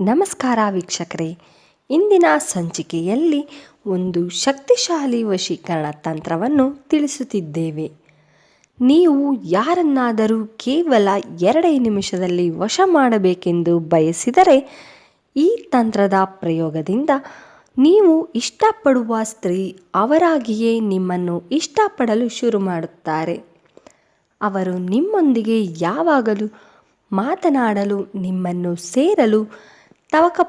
ನಮಸ್ಕಾರ ವೀಕ್ಷಕರೇ. ಇಂದಿನ ಸಂಚಿಕೆಯಲ್ಲಿ ಒಂದು ಶಕ್ತಿಶಾಲಿ ವಶೀಕರಣ ತಂತ್ರವನ್ನು ತಿಳಿಸುತ್ತಿದ್ದೇವೆ. ನೀವು ಯಾರನ್ನಾದರೂ ಕೇವಲ ಎರಡೇ ನಿಮಿಷದಲ್ಲಿ ವಶ ಮಾಡಬೇಕೆಂದು ಬಯಸಿದರೆ ಈ ತಂತ್ರದ ಪ್ರಯೋಗದಿಂದ ನೀವು ಇಷ್ಟಪಡುವ ಸ್ತ್ರೀ ಅವರಾಗಿಯೇ ನಿಮ್ಮನ್ನು ಇಷ್ಟಪಡಲು ಶುರು ಮಾಡುತ್ತಾರೆ. ಅವರು ನಿಮ್ಮೊಂದಿಗೆ ಯಾವಾಗಲೂ ಮಾತನಾಡಲು, ನಿಮ್ಮನ್ನು ಸೇರಲು tava com